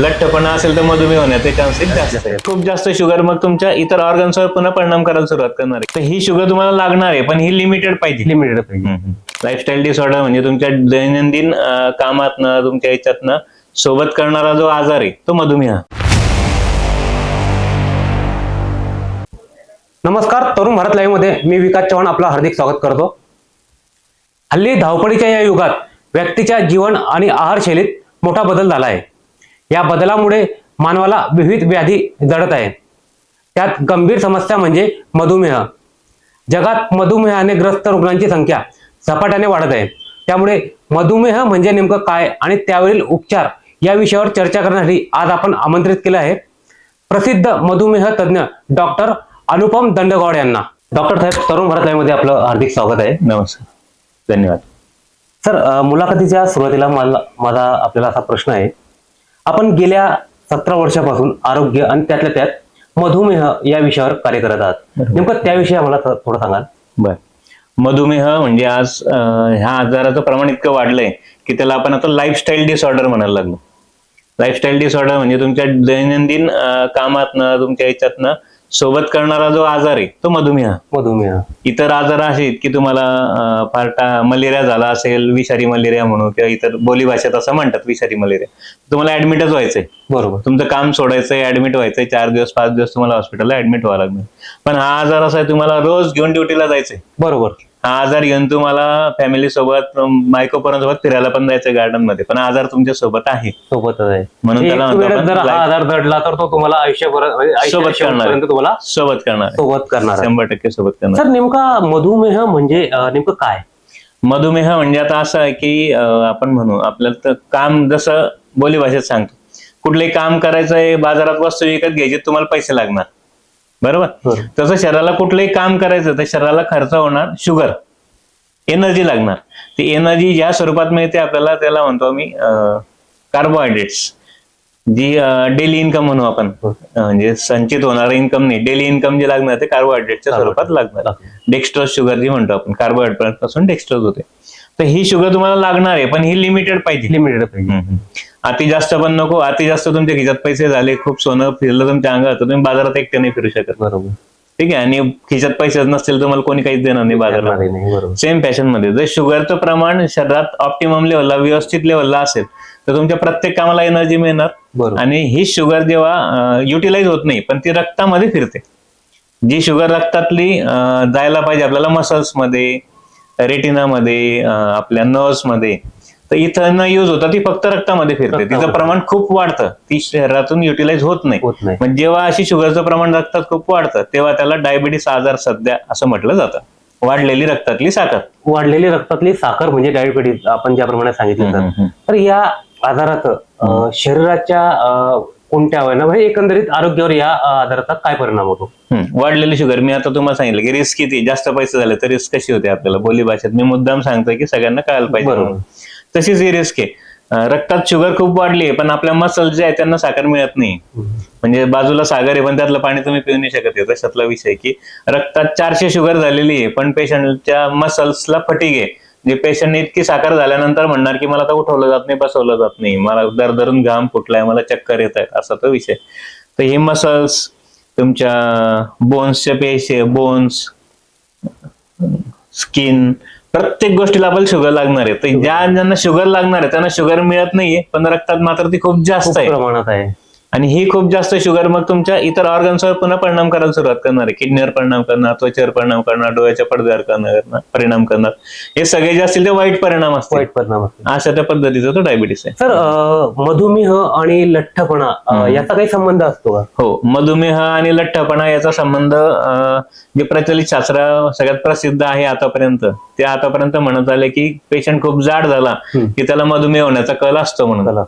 लठ्ठपणा असेल तर मधुमेह होण्याचे चान्सेस जास्त आहे. खूप जास्त शुगर मग तुमच्या इतर ऑर्गन्सवर पुन्हा परिणाम करायला सुरुवात करणार आहे. तर ही शुगर तुम्हाला लागणार आहे पण ही लिमिटेड पाहिजे. लिमिटेड पाहिजे. लाईफस्टाईल डिसऑर्डर म्हणजे तुमच्या दैनंदिन कामातनं तुमच्या ह्याच्यातनं सोबत करणारा जो आजार आहे तो मधुमेह. नमस्कार तरुण भारत लाईव्हमध्ये मी विकास चव्हाण आपलं हार्दिक स्वागत करतो. हल्ली धावपळीच्या या युगात व्यक्तीच्या जीवन आणि आहारशैलीत मोठा बदल झाला आहे. या बदलामुळे मानवाला विविध व्याधी जडत आहे. त्यात गंभीर समस्या म्हणजे मधुमेह. जगात मधुमेहाने ग्रस्त रुग्णांची संख्या झपाट्याने वाढत आहे. त्यामुळे मधुमेह म्हणजे नेमकं काय आणि त्यावरील उपचार या विषयावर चर्चा करण्यासाठी आज आपण आमंत्रित केलं आहे. प्रसिद्ध मधुमेह तज्ज्ञ डॉक्टर अनुपम दंडगौड यांना. डॉक्टर साहेब तरुण भारत मध्ये आपलं हार्दिक स्वागत आहे. नमस्कार. धन्यवाद. सर मुलाखतीच्या सुरुवातीला मला माझा आपल्याला असा प्रश्न आहे आपण गेल्या सतरा वर्षापासून आरोग्य आणि त्यातल्या त्यात मधुमेह या विषयावर कार्य करत आहात. नेमकं त्याविषयी आम्हाला थोडं सांगाल? बर. मधुमेह म्हणजे आज ह्या आजाराचं प्रमाण इतकं वाढलंय की त्याला आपण आता लाईफस्टाईल डिसऑर्डर म्हणायला लागलो. लाईफस्टाईल डिसऑर्डर म्हणजे तुमच्या दैनंदिन कामातनं तुमच्या ह्याच्यातनं सोबत करणारा जो आजार आहे तो मधुमेह. मधुमेह. इतर आजार आहेत की तुम्हाला अं, फार टा- मलेरिया झाला असेल विषारी मलेरिया म्हणू किंवा इतर बोलीभाषेत असं म्हणतात विषारी मलेरिया. तुम्हाला ऍडमिटच व्हायचंय. बरोबर. तुमचं काम सोडायचंय ऍडमिट व्हायचंय चार दिवस पाच दिवस तुम्हाला हॉस्पिटलला ऍडमिट व्हावं लागणार. पण हा आजार असा आहे तुम्हाला रोज घेऊन ड्युटीला जायचंय. बरोबर. हा आजार घेऊन तुम्हाला फॅमिली सोबत सोबत फिरायला पण जायचं गार्डनमध्ये पण आजार तुमच्यासोबत आहे. सोबतच आहे. म्हणून त्याला जर हा आजार जडला तर तो तुम्हाला आयुष्यभर म्हणजे सोबत करणार तुम्हाला सोबत करणार. सोबत करणार. शंभर टक्के सोबत करणार सर नेमका मधुमेह म्हणजे नेमकं काय? मधुमेह म्हणजे आता असं आहे की आपण म्हणू आपल्याला तर काम जसं बोली भाषेत सांगतो. कुठलंही काम करायचं आहे बाजारात वस्तू विकत घ्यायची तुम्हाला पैसे लागणार. बरोबर. तसं शरीराला कुठलंही काम करायचं तर शरीराला खर्च होणार शुगर एनर्जी लागणार. ती एनर्जी ज्या स्वरूपात मिळते आपल्याला त्याला म्हणतो आम्ही कार्बोहायड्रेट्स जी डेली इन्कम म्हणू आपण. अं, म्हणजे संचित होणारं इन्कम नाही. डेली इन्कम जे लागणार ते कार्बोहायड्रेटच्या स्वरूपात लागणार. डेक्स्ट्रोज शुगर जी म्हणतो आपण कार्बोहायड्रेटपासून डेक्स्ट्रोज होते. तर ही शुगर तुम्हाला लागणार आहे पण ही लिमिटेड पाहिजे. लिमिटेड पाहिजे. हम्म. अति जास्त पण नको अति जास्त तुमच्या खिशात पैसे झाले खूप सोनं फिरलं तुमच्या अंगात तर तुम्ही बाजारात एकटे नाही फिरू शकत. बरोबर. ठीक आहे आणि खिशात पैसेच नसतील तुम्हाला कोणी काहीच देणार नाही बाजारात. नाही बरोबर. सेम फॅशनमध्ये. जर शुगरचं प्रमाण शरीरात ऑप्टिमम लेवलला व्यवस्थित लेवलला असेल तर तुमच्या प्रत्येक कामाला एनर्जी मिळणार. बरोबर. आणि ही शुगर जेव्हा युटिलाइज होत नाही पण ती रक्तामध्ये फिरते. जी शुगर रक्तातली अं, जायला पाहिजे आपल्याला मसल्समध्ये रेटिनामध्ये आपल्या नर्व्समध्ये तर इथं न यूज होता ती फक्त रक्तामध्ये फिरते. तिचं. प्रमाण खूप वाढतं. ती शरीरातून युटिलाइज होत नाही. होत नाही. पण जेव्हा अशी शुगरचं प्रमाण रक्तात खूप वाढतं तेव्हा त्याला डायबिटीस आजार सध्या असं म्हटलं जातं. वाढलेली रक्तातली साखर. वाढलेली रक्तातली साखर म्हणजे डायबिटीज आपण ज्याप्रमाणे सांगितलं. तर. या आजाराचं शरीराच्या कोणत्या अवयना म्हणजे एकंदरीत आरोग्यावर या अं, आजाराचा काय परिणाम होतो? वाढलेली शुगर. मी आता तुम्हाला सांगितलं की रिस्क किती? जास्त पैसे झाले तर रिस्क कशी होते आपल्याला? बोली भाषेत मी मुद्दाम सांगतोय की सगळ्यांना कळायला पाहिजे. तशीच ही रिस्क आहे. रक्तात शुगर खूप वाढली आहे पण आपल्या मसल जे आहे त्यांना साखर मिळत नाही. म्हणजे बाजूला सागर आहे पण त्यातलं पाणी तुम्ही पिऊ नाही शकत. तशातला विषय की रक्तात चारशे शुगर झालेली आहे पण पेशंटच्या मसल्सला फटीक आहे. जे पेशंटने इतकी साखर झाल्यानंतर म्हणणार की मला तर उठवलं जात नाही बसवलं जात नाही. मला दरदरून घाम फुटलाय मला चक्कर येत आहेत असा तो विषय. तर हे मसल्स तुमच्या बोन्सच्या पेशी बोन्स स्किन प्रत्येक गोष्टीला आपल्याला शुगर लागणार आहे. तर ज्या ज्यांना शुगर लागणार आहे त्यांना शुगर मिळत नाहीये पण रक्तात मात्र ती खूप जास्त आहे. प्रमाणात आहे. आणि ही खूप जास्त शुगर मग तुमच्या इतर ऑर्गन्सवर पुन्हा परिणाम करायला सुरुवात करणार आहे. किडनीवर परिणाम करणार त्वचेवर परिणाम करणार डोळ्याच्या पडद्यावर करणार परिणाम करणार. हे सगळे जे असतील ते वाईट परिणाम असतील. वाईट परिणाम अशा त्या पद्धतीचा तो डायबिटीस आहे. सर मधुमेह आणि लठ्ठपणा याचा काही संबंध असतो का? हो मधुमेह आणि लठ्ठपणा याचा संबंध जे प्रचलित शास्त्र सगळ्यात प्रसिद्ध आहे आतापर्यंत. ते आतापर्यंत म्हणत आले की पेशंट खूप जाड झाला. की त्याला मधुमेह होण्याचा कल असतो म्हणून.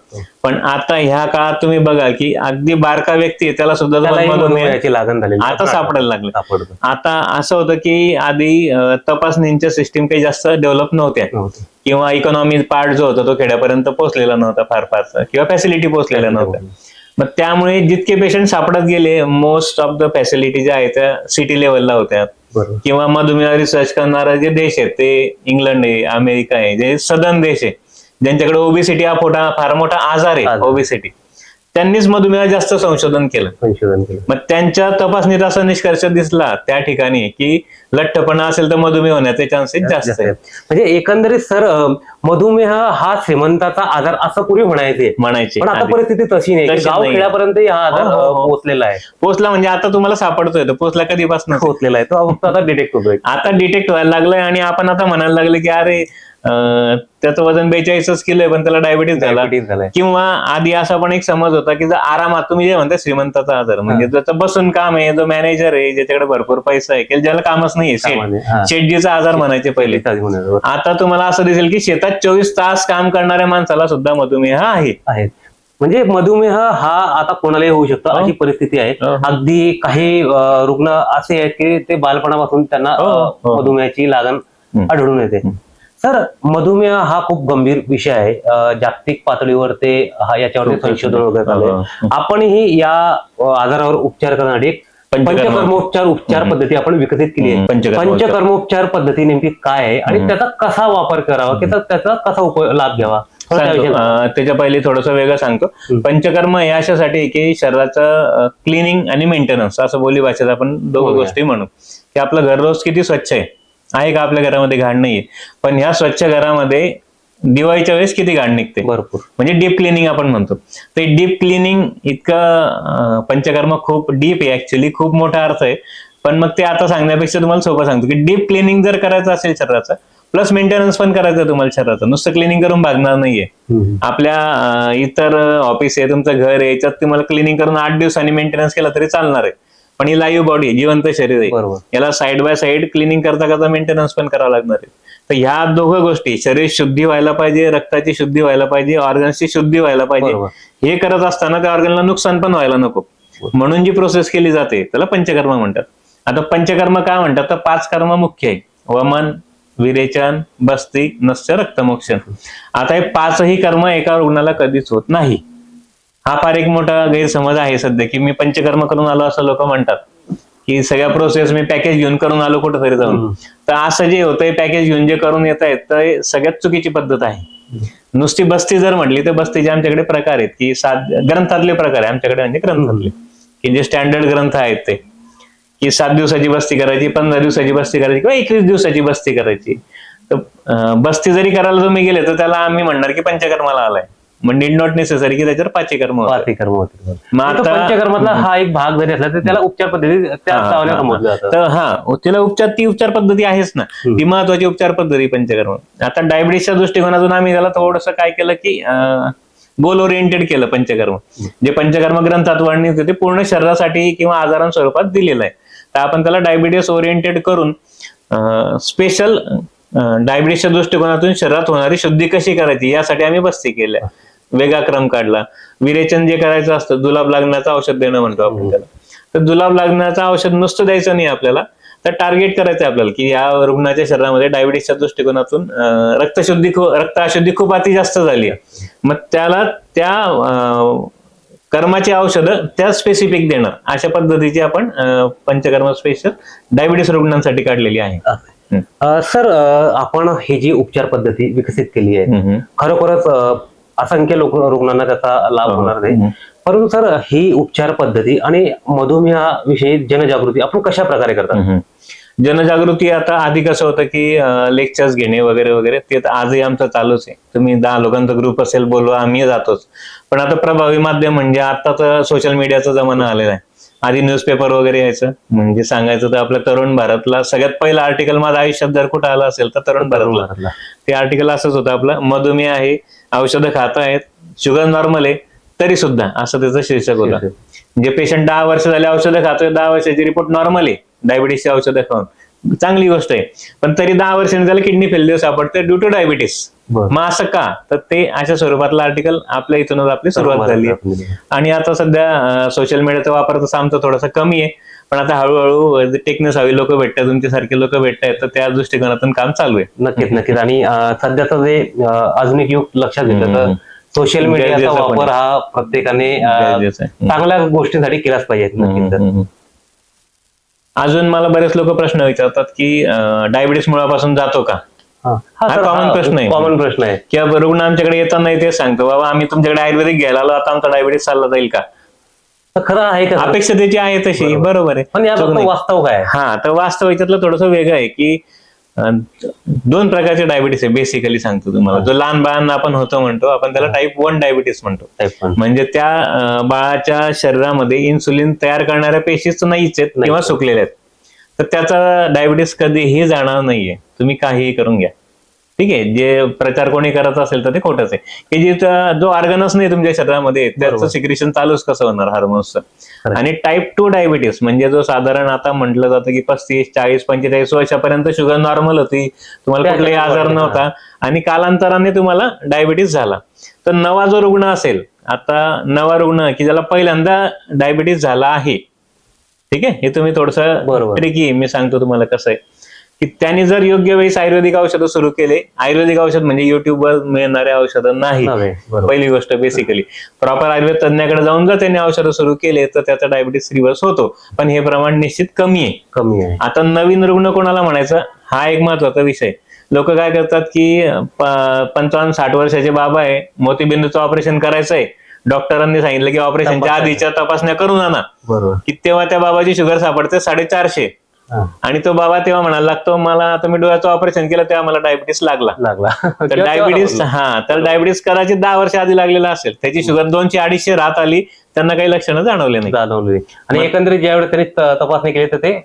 पण आता ह्या काळात तुम्ही बघा की अगदी बारका व्यक्ती आहे त्याला सुद्धा लागण झालेली आता सापडायला लागले. आता असं होतं की आधी तपासणींच्या सिस्टीम काही जास्त डेव्हलप नव्हत्या. नव्हतं. किंवा इकॉनॉमी पार्ट जो होता तो खेड्यापर्यंत पोहोचलेला नव्हता फार फारसा. किंवा फॅसिलिटी पोहोचलेल्या नव्हत्या. मग त्यामुळे जितके पेशंट सापडत गेले मोस्ट ऑफ द फॅसिलिटी ज्या आहेत त्या सिटी लेवलला होत्या. किंवा मधुमेह रिसर्च करणारे जे देश आहेत ते इंग्लंड आहे अमेरिका आहे जे सदन देश आहे ज्यांच्याकडे ओबेसिटी हा मोठा फार मोठा आजार आहे. ओबेसिटी त्यांनीच मधुमेह जास्त संशोधन केलं. संशोधन केलं. मग त्यांच्या तपासणीत असा निष्कर्ष दिसला त्या ठिकाणी की लठ्ठपणा असेल तर मधुमेह होण्याचे चान्सेस जास्त आहेत. म्हणजे एकंदरीत सर मधुमेह हा श्रीमंताचा आजार असं पूर्वी म्हणायचे? म्हणायचे पण आता. परिस्थिती तशी नाही गाव नाही. खेड्यापर्यंत हा आजार हो, हो, हो. पोहोचलेला आहे. पोचला म्हणजे आता तुम्हाला सापडतोय तो पोचला कधीपासून? पोहोचलेला आहे. तो आता डिटेक्ट होतोय. आता डिटेक्ट व्हायला लागलाय आणि आपण आता म्हणायला लागले की अरे त्याचं वजन बेचाळीसच किलो आहे पण त्याला डायबिटीस झाला झालाय किंवा आधी असा पण एक समज होता की जर आरामात तुम्ही जे म्हणता श्रीमंताचा आजार म्हणजे ज्याचं बसून काम आहे जो मॅनेजर आहे ज्याच्याकडे भरपूर पैसा आहे की ज्याला कामच नाहीये हा. शेठजीचा आजार म्हणायचे पहिले. आता तुम्हाला असं दिसेल की शेतात चोवीस तास काम करणाऱ्या माणसाला सुद्धा मधुमेह आहे आहेत म्हणजे मधुमेह हा आता कोणालाही होऊ शकतो हो. अशी परिस्थिती आहे हो. अगदी काही रुग्ण असे आहेत की ते बालपणापासून त्यांना हो, हो. मधुमेहाची लागण. आढळून येते सर मधुमेह हा खूप गंभीर विषय आहे. जागतिक पातळीवर ते हा याच्यावरती खूप संशोधन वगैरे हो, हो. आपणही या आजारावर उपचार करण्यासाठी. पंचकर्मोपचार उपचार पद्धती आपण विकसित केली आहे. पंचकर्मोपचार. पद्धती नेमकी काय आहे आणि त्याचा कसा वापर करावा? किंवा त्याचा कसा उपयोग लाभ घ्यावा? त्याच्या पहिले थोडस वेगळं सांगतो. पंचकर्म हे अशासाठी की शरीराचं क्लिनिंग आणि मेंटेनन्स असं बोली भाषेत आपण दोघं. गोष्टी म्हणू. की आपलं घर रोज किती स्वच्छ आहे. आहे का आपल्या घरामध्ये घाण नाहीये. पण ह्या स्वच्छ घरामध्ये दिवाळीच्या वेळेस किती घाण निघते? भरपूर. म्हणजे डीप क्लिनिंग आपण म्हणतो. ते डीप क्लिनिंग इतकं पंचकर्म खूप डीप आहे ऍक्च्युली खूप मोठा अर्थ आहे. पण मग ते आता सांगण्यापेक्षा तुम्हाला सोपं सांगतो की डीप क्लिनिंग जर करायचं असेल शरीराचं प्लस मेंटेनन्स पण करायचं तुम्हाला शरीराचं. नुसतं क्लिनिंग करून भागणार नाहीये. आपल्या इतर ऑफिस आहे तुमचं घर आहे याच्यात तुम्हाला क्लिनिंग करून आठ दिवसांनी मेंटेनन्स केला तरी चालणार आहे. पण ही लाईव्ह बॉडी जिवंत शरीर आहे. बरोबर. याला साईड बाय साईड क्लिनिंग करता करता मेंटेनन्स पण करावं लागणार आहे. तर ह्या दोघं गोष्टी शरीर शुद्धी व्हायला पाहिजे रक्ताची शुद्धी व्हायला पाहिजे ऑर्गन्सची शुद्धी व्हायला पाहिजे. हे करत असताना त्या ऑर्गनला नुकसान पण व्हायला नको. म्हणून जी प्रोसेस केली जाते त्याला पंचकर्म म्हणतात. आता पंचकर्म काय म्हणतात? तर पाच कर्म मुख्य आहे. वमन विरेचन बस्ती नस्य रक्तमोक्षण. आता हे पाचही कर्म एका रुग्णाला कधीच होत नाही. हा फार एक मोठा गैरसमज आहे सध्या की मी पंचकर्म करून आलो असं लोक म्हणतात. की सगळ्या प्रोसेस मी पॅकेज घेऊन करून आलो कुठेतरी जाऊन. तर असं जे होतंय पॅकेज घेऊन जे करून येत आहेत तर सगळ्यात चुकीची पद्धत आहे. नुसती बस्ती जर म्हटली तर बस्तीचे आमच्याकडे प्रकार आहेत की सात ग्रंथातले प्रकार आहे आमच्याकडे म्हणजे ग्रंथातले की जे स्टँडर्ड ग्रंथ आहेत ते. की सात दिवसाची बस्ती करायची पंधरा दिवसाची बस्ती करायची किंवा एकवीस दिवसाची बस्ती करायची. तर बस्ती जरी करायला तुम्ही गेले तर त्याला आम्ही म्हणणार की पंचकर्माला आलाय. मग नीड नॉट नेसेसरी की त्याच्यावर पाचही कर्म होतात. पाचही कर्म होते मग आता- पंचकर्मातला हा एक भाग जरी असला तर त्याला उपचार पद्धती त्या हा, नावाने समजलं. जातं. तर हा तिला उपचार ती उपचार पद्धती आहेच ना. ती महत्वाची उपचार पद्धती पंचकर्म. आता डायबिटीसच्या दृष्टिकोनातून आम्ही त्याला थोडस काय केलं की गोल ओरिएंटेड केलं पंचकर्म. जे पंचकर्म ग्रंथात वर्णित होते ते पूर्ण शरीरासाठी किंवा आजारां स्वरूपात दिलेलं आहे. तर आपण त्याला डायबिटीस ओरिएंटेड करून स्पेशल डायबिटीसच्या दृष्टिकोनातून शरीरात होणारी शुद्धी कशी करायची यासाठी आम्ही बस्ती केल्या वेगळा क्रम काढला. विरेचन जे करायचं असतं जुलाब लागण्याचं औषध देणं म्हणतो आपण त्याला. तर जुलाब लागण्याचं औषध नुसतं द्यायचं नाही आपल्याला. तर टार्गेट करायचं आहे आपल्याला की या रुग्णाच्या शरीरामध्ये डायबिटीसच्या दृष्टिकोनातून रक्तशुद्धी रक्त अशुद्धी खूप अति जास्त झाली आहे. मग त्याला त्या कर्माची औषधं त्या स्पेसिफिक देणार. अशा पद्धतीची आपण पंचकर्म स्पेशल डायबिटीस रुग्णांसाठी काढलेली आहे. सर आपण ही जी उपचार पद्धती विकसित केली आहे. खरोखरच असंख्य लोक रुग्णांना त्याचा लाभ होणार नाही. परंतु सर ही उपचार पद्धती आणि मधुमेहाविषयी जनजागृती आपण कशा प्रकारे करतात. जनजागृती आता आधी कसं होतं की लेक्चर्स घेणे वगैरे वगैरे ते तर आजही आमचं चालूच आहे. तुम्ही दहा लोकांचा ग्रुप असेल बोलवा आम्ही जातोच. पण आता प्रभावी माध्यम म्हणजे आता तर सोशल मीडियाचा जमाना आलेला आहे. आधी न्यूजपेपर वगैरे यायचं. म्हणजे सांगायचं तर आपल्या तरुण भारतला सगळ्यात पहिलं आर्टिकल माझ्या आयुष्यात जर कुठं आलं असेल तर तरुण भारतला. भारतला. ते आर्टिकल असंच होतं आपलं मधुमेह आहे औषधं खात आहेत शुगर नॉर्मल आहे तरी सुद्धा असं त्याचं शीर्षक होतं. म्हणजे पेशंट दहा वर्ष झाले औषधं खातोय दहा वर्षाची रिपोर्ट नॉर्मल आहे डायबिटीसची औषधं खाऊन. चांगली गोष्ट आहे पण तरी दहा वर्षांनी त्याला किडनी फेल्युअर सापडते ड्यू टू डायबिटीस. मग असं का तर ते अशा स्वरूपातलं आर्टिकल आपल्या इथूनच आपली सुरुवात झाली. आणि आता सध्या सोशल मीडियाचा वापर तसा आमचा थोडासा कमी आहे पण आता हळूहळू टेक्निक्स हवी लोक भेटतात तुमच्यासारखे लोक भेटतात तर त्या दृष्टिकोनातून काम चालू आहे नक्कीच नक्कीच आणि सध्याचं जे आधुनिक युग लक्षात घेतलं तर. सोशल मीडियाचा वापर हा प्रत्येकाने. चांगल्या गोष्टींसाठी केलाच पाहिजे नक्कीच. अजून मला बरेच लोक प्रश्न विचारतात की डायबिटीस मुळापासून जातो का हा common प्रश्न आहे. कॉमन प्रश्न आहे किंवा रुग्ण आमच्याकडे येताना ते सांगतो बाबा आम्ही तुमच्याकडे आयुर्वेदिक घ्यायला आलो आता आमचा डायबिटीस चालला जाईल का खरं आहे का? अपेक्षा त्याची आहे तशी बरोबर आहे पण. वास्तव काय? हा तर वास्तव याच्यातलं थोडंसं वेगळं आहे की दोन प्रकारचे डायबिटीस आहे बेसिकली सांगतो तुम्हाला. जो लहान बाळांना आपण होतो म्हणतो आपण त्याला टाईप वन डायबिटीस म्हणतो. म्हणजे त्या बाळाच्या शरीरामध्ये इन्सुलिन तयार करणाऱ्या पेशीच नाहीच आहेत किंवा सुकलेल्या आहेत. तर त्याचा डायबिटीस कधीही जाणार नाहीये. तुम्ही काहीही करून घ्या. ठीक आहे जे प्रचार कोणी करत असेल तर ते खोटंच आहे. की जे जो ऑर्गनच नाही तुमच्या शरीरामध्ये त्याचं सिक्रेशन चालूच कसं होणार हार्मोन्सचं आणि टाईप टू डायबिटीस म्हणजे जो साधारण आता म्हटलं जातं की पस्तीस चाळीस पंचेचाळीस वर्षापर्यंत शुगर नॉर्मल होती. तुम्हाला कुठलाही आजार नव्हता. आणि कालांतराने तुम्हाला डायबिटीस झाला. तर नवा जो रुग्ण असेल आता नवा रुग्ण की ज्याला पहिल्यांदा डायबिटीस झाला आहे. ठीक आहे? हे तुम्ही थोडस. ट्रिकी मी सांगतो तुम्हाला कसं आहे. की त्यांनी जर योग्य वेळेस आयुर्वेदिक औषधं सुरू केले आयुर्वेदिक औषध म्हणजे युट्यूबवर मिळणारे औषधं नाही. पहिली गोष्ट बेसिकली प्रॉपर आयुर्वेद तज्ञाकडे जाऊन जर त्यांनी औषधं सुरू केले तर त्याचा डायबिटीस रिव्हर्स होतो. पण हे प्रमाण निश्चित कमी आहे. कमी आहे. आता नवीन रुग्ण कोणाला म्हणायचं? हा एक महत्त्वाचा विषय. लोक काय करतात की पंचावन्न साठ वर्षाचे बाबा आहे मोतीबिंदूचं ऑपरेशन करायचं आहे डॉक्टरांनी सांगितलं की ऑपरेशनच्या आधीच्या तपासण्या करून आणा. बरोबर. की तेव्हा त्या बाबाची शुगर सापडते साडेचारशे. आणि तो बाबा तेव्हा म्हणायला लागतो मला आता मी डोळ्याचं ऑपरेशन केलं तेव्हा मला डायबिटीस लागला. लागला. तर डायबिटीस हा तर डायबिटीस कदाचित दहा वर्ष आधी लागलेला असेल. त्याची शुगर दोनशे अडीचशे राहत आली त्यांना काही लक्षणं जाणवले नाही. जाणवली आणि एकंदरीत ज्यावेळेस त्यांनी तपासणी केली तर ते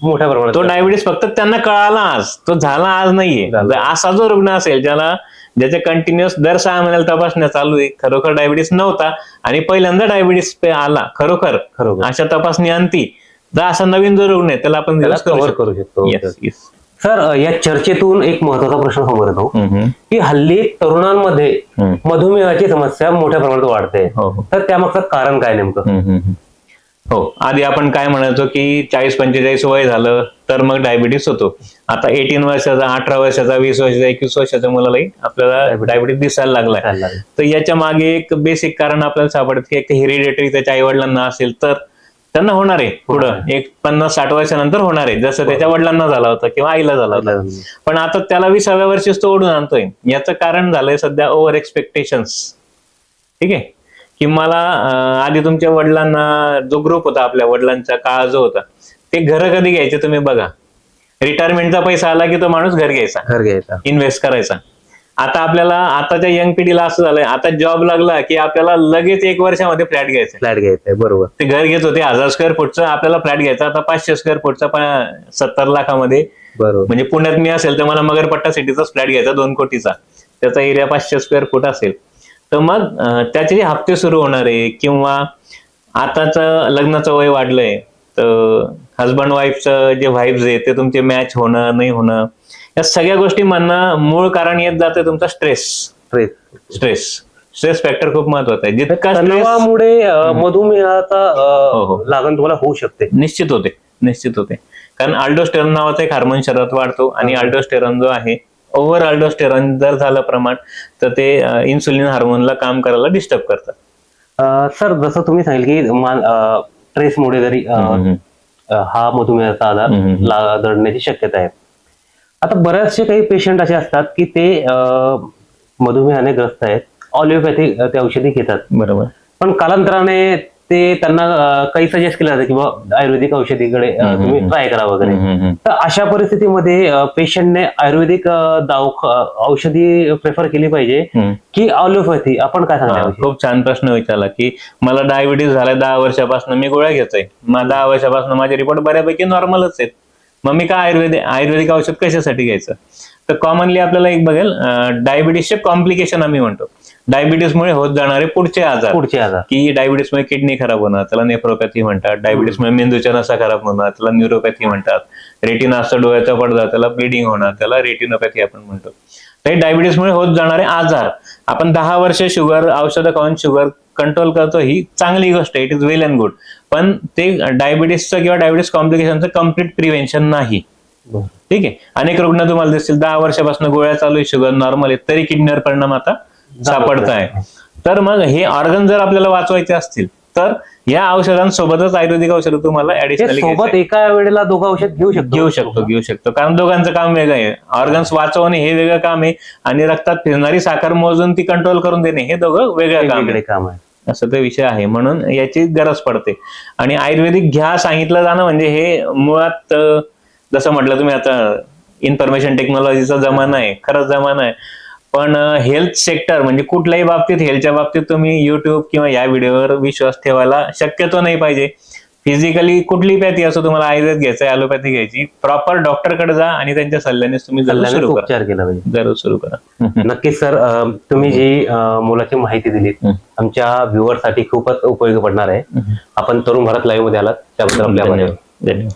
मोठ्या प्रमाणात तो डायबिटीस फक्त त्यांना कळाला आज. तो झाला आज नाहीये. जर असा जो रुग्ण असेल ज्याला ज्याचे कंटिन्युअस दर सहा महिन्याला तपासण्या चालू आहे खरोखर डायबिटीस नव्हता. आणि पहिल्यांदा डायबिटीस आला खरोखर. खरोखर. अशा तपासणी आणती. तर असा नवीन जो रुग्ण आहे त्याला आपण त्याला दिवस करू शकतो. Yes, yes. सर या चर्चेतून एक महत्त्वाचा प्रश्न समोर येतो. हम्म, की हल्ली तरुणांमध्ये हम्म. मधुमेहाची समस्या मोठ्या प्रमाणात वाढते. हो हो. तर त्यामागचं कारण काय नेमकं? हम्म, हम्म, हम्म. हो आधी आपण काय म्हणायचो की चाळीस पंचेचाळीस वय झालं तर मग डायबिटीस होतो. आता एटीन वर्षाचा अठरा वर्षाचा वीस वर्षाचा एकवीस वर्षाच्या मुलालाही आपल्याला डायबिटीस दिसायला लागलाय. दिसायला लागलाय. तर याच्या मागे एक बेसिक कारण आपल्याला सापडत की एक हेरिडेटरी त्याच्या आई वडिलांना असेल तर त्यांना होणार आहे. पुढं एक पन्नास साठ वर्षानंतर होणार आहे. जसं त्याच्या वडिलांना झाला होता किंवा आईला झाला होता. पण आता त्याला विसाव्या वर्षीच तो ओढून आणतोय. याचं कारण झालंय सध्या ओव्हर एक्सपेक्टेशन्स ठीक आहे? की मला आधी तुमच्या वडिलांना जो ग्रुप होता आपल्या वडिलांचा काळ जो होता ते घर कधी घ्यायचे तुम्ही बघा. रिटायरमेंटचा पैसा आला की तो माणूस घर घ्यायचा. घर घ्यायचा. इन्व्हेस्ट करायचा. आता आपल्याला आताच्या यंग पिढीला असं झालंय आता जॉब लागला की आपल्याला लगेच एक वर्षामध्ये फ्लॅट घ्यायचा फ्लॅट घ्यायचा बरोबर. ते घर घेत होते हजार स्क्वेअर फूटचं आपल्याला फ्लॅट घ्यायचा आता पाचशे स्क्वेअर फूटचा सत्तर लाखामध्ये. बरोबर. म्हणजे पुण्यात मी असेल तर मला मगरपट्टा सिटीचाच फ्लॅट घ्यायचा दोन कोटीचा. त्याचा एरिया पाचशे स्क्वेअर फूट असेल. तर मग त्याचे जे हप्ते सुरू होणार आहे किंवा आताच लग्नाचं वय वाढलंय तर हजबंड वाईफचं जे व्हाईब्स आहे ते तुमचे मॅच होणं नाही होणं या सगळ्या गोष्टी म्हणणं मूळ कारण येत जातं तुमचा stress stress stress stress factor खूप महत्त्वाचा आहे. जितका तणावामुळे मधुमेहाचा हो, हो. लागण तुम्हाला होऊ शकते. निश्चित होते. निश्चित होते. कारण अल्डोस्टेरॉन नावाचा एक हार्मोन शरीरात वाढतो आणि अल्डोस्टेरॉन जो आहे ओव्हर अल्डोस्टेरॉन जर झालं प्रमाण तर ते इन्सुलिन हार्मोनला काम करायला डिस्टर्ब करतात सर जसं तुम्ही सांगितलं की स्ट्रेसमुळे जरी हा मधुमेहाचा आजार. ला- दडण्याची शक्यता आहे. आता बऱ्याचशे काही पेशंट असे असतात की ते मधुमेहाने ग्रस्त आहेत. ऑलिओपॅथी ते औषधी घेतात. बरोबर. पण कालांतराने ते त्यांना काही सजेस्ट केलं जातं किंवा आयुर्वेदिक औषधीकडे तुम्ही. ट्राय करा वगैरे. तर अशा परिस्थितीमध्ये पेशंटने आयुर्वेदिक दाव औषधी प्रेफर केली पाहिजे. की ऑलिओपॅथी आपण काय सांगता खूप छान प्रश्न विचारला की मला डायबिटीस झालाय दहा वर्षापासून मी गोळ्या घेतोय. दहा वर्षापासून माझे रिपोर्ट बऱ्यापैकी नॉर्मलच आहेत. मग मी काय आयुर्वेदिक आयुर्वेदिक औषध कशासाठी घ्यायचं? तर कॉमनली आपल्याला एक बघेल डायबिटीसचे कॉम्प्लिकेशन आम्ही म्हणतो. डायबिटीसमुळे होत जाणारे पुढचे आजार. पुढचे आजार. की डायबिटीसमुळे किडनी खराब होणं त्याला नेफ्रोपॅथी म्हणतात. डायबिटीसमुळे मेंदूच्या नसा खराब होणं त्याला न्यूरोपॅथी म्हणतात. रेटिना असतं डोळ्याचा पडदा त्याला ब्लिडिंग होणं त्याला रेटिनोपॅथी आपण म्हणतो. तर डायबिटीसमुळे होत जाणारे आजार. आपण दहा वर्ष शुगर औषधं खाऊन शुगर कंट्रोल करतो ही चांगली गोष्ट आहे. It is well and good पण ते डायबिटीसचं किंवा डायबिटीस कॉम्प्लिकेशनचं कंप्लीट प्रिव्हेन्शन नाही. ठीक आहे? अनेक रुग्ण तुम्हाला दिसतील दहा वर्षापासून गोळ्या चालू आहे शुगर नॉर्मल आहे तरी किडनीवर परिणाम आता सापडत आहे तर मग हे ऑर्गन जर आपल्याला वाचवायचे असतील तर या औषधांसोबतच आयुर्वेदिक औषधं तुम्हाला ऍडिशनली सोबत एका वेळेला दोघं औषध घेऊ शकतो. घेऊ शकतो घेऊ शकतो. कारण दोघांचं काम वेगळं आहे. ऑर्गन्स वाचवणे हे वेगळं काम आहे आणि रक्तात फिरणारी साखर मोजून ती कंट्रोल करून देणे हे दोघं वेगळे काम आहे. असं ते विषय आहे. म्हणून याची गरज पडते. आणि आयुर्वेदिक घ्या सांगितलं जाणं म्हणजे हे मुळात जसं म्हटलं तुम्ही आता इन्फॉर्मेशन टेक्नॉलॉजीचा जमाना आहे. खरंच जमाना आहे. पण हेल्थ सेक्टर म्हणजे कुठल्याही बाबतीत हेल्थच्या बाबतीत तुम्ही युट्यूब किंवा या व्हिडिओवर विश्वास ठेवायला शक्यतो नाही पाहिजे. फिजिकली कुठली पॅथी असो तुम्हाला आयुर्वेद घ्यायचं आहे ॲलोपॅथी घ्यायची प्रॉपर डॉक्टरकडे जा आणि त्यांच्या सल्ल्यानेच तुम्ही जरूर कल्याणच सुरू करा. उपचार केला पाहिजे. जरूर सुरू करा. नक्कीच सर अं, तुम्ही जी अं, मोलाची माहिती दिली हं. आमच्या व्ह्युअरसाठी खूपच उपयोगी पडणार आहे. आपण तरुण भारत लाईव्हमध्ये आलात त्याबद्दल आपल्या धन्यवाद.